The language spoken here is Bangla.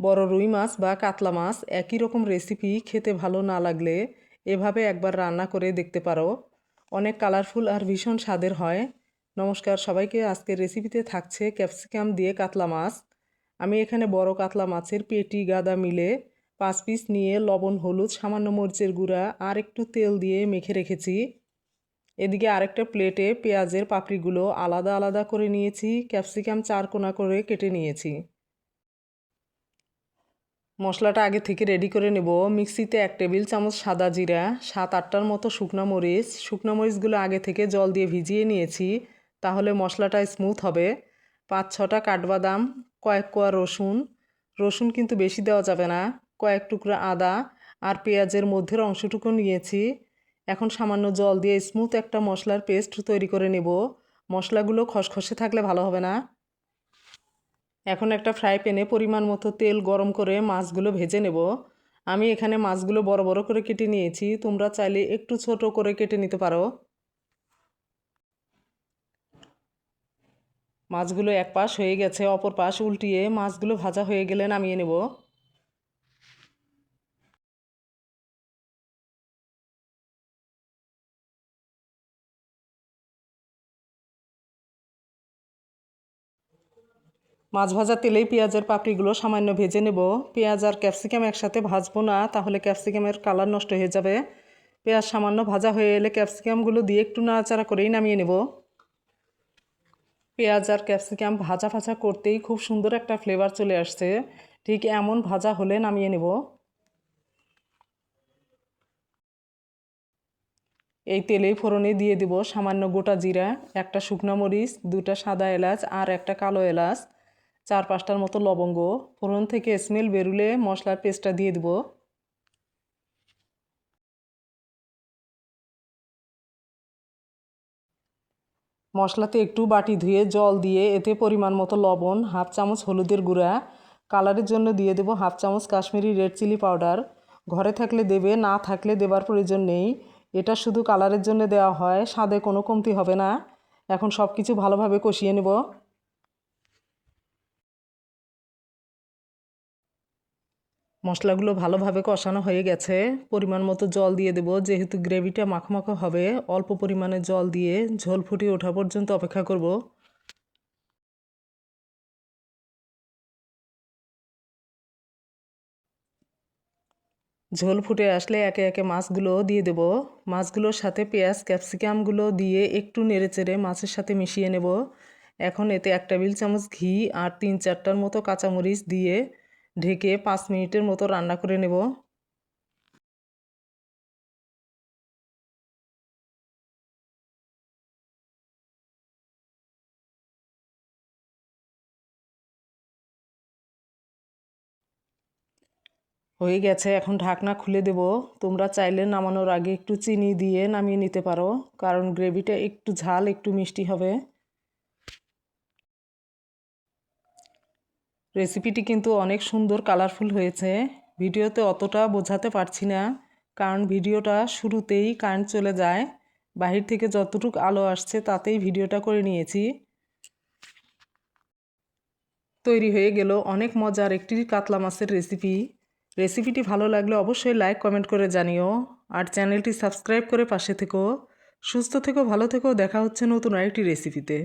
বড় রুই মাছ বা কাতলা মাছ একই রকম রেসিপি খেতে ভালো না লাগলে এভাবে একবার রান্না করে দেখতে পারো। অনেক কালারফুল আর ভীষণ স্বাদের হয়। নমস্কার সবাইকে, আজকের রেসিপিতে থাকছে ক্যাপসিকাম দিয়ে কাতলা মাছ। আমি এখানে বড় কাতলা মাছের পেটি গাদা মিলে পাঁচ পিস নিয়ে লবণ, হলুদ, সামান্য মরিচের গুঁড়া আর একটু তেল দিয়ে মেখে রেখেছি। এদিকে আরেকটা প্লেটে পেঁয়াজের পাপড়িগুলো আলাদা আলাদা করে নিয়েছি। ক্যাপসিকাম চার কোনা করে কেটে নিয়েছি। মশলাটা আগে থেকে রেডি করে নেব। মিক্সিতে এক টেবিল চামচ সাদা জিরা, সাত আটটার মতো শুকনো মরিচ। শুকনো মরিচগুলো আগে থেকে জল দিয়ে ভিজিয়ে নিয়েছি, তাহলে মশলাটা স্মুথ হবে। পাঁচ, ছটা কাঠবাদাম, কয়েক কোয়া রসুন। রসুন কিন্তু বেশি দেওয়া যাবে না, কয়েক টুকরো আদা আর পেঁয়াজের মধ্যের অংশটুকু নিয়েছি। এখন সামান্য জল দিয়ে স্মুথ একটা মশলার পেস্ট তৈরি করে নেব। মশলাগুলো খসখসে থাকলে ভালো হবে না। এখন একটা ফ্রাই প্যানে পরিমাণ মতো তেল গরম করে মাছগুলো ভেজে নেব। আমি এখানে মাছগুলো বড় বড় করে কেটে নিয়েছি। তোমরা চাইলে একটু ছোট করে কেটে নিতে পারো। মাছগুলো এক পাশ হয়ে গেছে, অপর পাশ উল্টিয়ে মাছগুলো ভাজা হয়ে গেলে নামিয়ে নেব। মাছ ভাজা তেলেই পেঁয়াজের পাপড়িগুলো সামান্য ভেজে নেব। পেঁয়াজ আর ক্যাপসিকাম একসাথে ভাজবো না, তাহলে ক্যাপসিকামের কালার নষ্ট হয়ে যাবে। পেঁয়াজ সামান্য ভাজা হয়ে এলে ক্যাপসিকামগুলো দিয়ে একটু নাড়াচাড়া করেই নামিয়ে নেব। পেঁয়াজ আর ক্যাপসিকাম ভাজা ভাজা করতেই খুব সুন্দর একটা ফ্লেভার চলে আসছে। ঠিক এমন ভাজা হলে নামিয়ে নেব। এই তেলেই ফোড়নে দিয়ে দেব সামান্য গোটা জিরা, একটা শুকনো মরিচ, দুটা সাদা এলাচ আর একটা কালো এলাচ। চার পাঁচটার মতো লবঙ্গ, ফোড়ন থেকে স্মেল বেরুলে মশলার পেস্টটা দিয়ে দেব। মশলাতে একটু বাটি ধুয়ে জল দিয়ে এতে পরিমাণ মতো লবণ, হাফ চামচ হলুদের গুঁড়া, কালারের জন্য দিয়ে দেবো হাফ চামচ কাশ্মীরি রেড চিলি পাউডার। ঘরে থাকলে দেবে, না থাকলে দেবার প্রয়োজন নেই। এটা শুধু কালারের জন্য দেওয়া হয়, স্বাদে কোনো কমতি হবে না। এখন সব কিছু ভালোভাবে কষিয়ে নেব। মশলাগুলো ভালোভাবে কষানো হয়ে গেছে। পরিমাণ মতো জল দিয়ে দেব। যেহেতু গ্রেভিটা মাখো হবে, অল্প পরিমাণে জল দিয়ে ঝোল ফুটিয়ে ওঠা পর্যন্ত অপেক্ষা করব। ঝোল ফুটে আসলে একে একে মাছগুলো দিয়ে দেব। মাছগুলোর সাথে পেঁয়াজ, ক্যাপসিকামগুলো দিয়ে একটু নেড়েচেড়ে মাছের সাথে মিশিয়ে নেব। এখন এতে এক টেবিল চামচ ঘি আর তিন চারটার মতো কাঁচামরিচ দিয়ে ঢেকে পাঁচ মিনিটের মতো রান্না করে নেব। হয়ে গেছে, এখন ঢাকনা খুলে দেব। তোমরা চাইলে নামানোর আগে একটু চিনি দিয়ে নামিয়ে নিতে পারো, কারণ গ্রেভিটা একটু ঝাল, একটু মিষ্টি হবে। রেসিপিটি কিন্তু অনেক সুন্দর, কালারফুল হয়েছে। ভিডিওতে অতটা বোঝাতে পারছি না, কারণ ভিডিওটা শুরুতেই কারেন্ট চলে যায়। বাহির থেকে যতটুকু আলো আসছে, তাতেই ভিডিওটা করে নিয়েছি। তৈরি হয়ে গেল অনেক মজার একটি কাতলা মাছের রেসিপি। রেসিপিটি ভালো লাগলে অবশ্যই লাইক, কমেন্ট করে জানিও। আর চ্যানেলটি সাবস্ক্রাইব করে পাশে থেকো। সুস্থ থেকো, ভালো থেকো। দেখা হচ্ছে নতুন আরেকটি রেসিপিতে।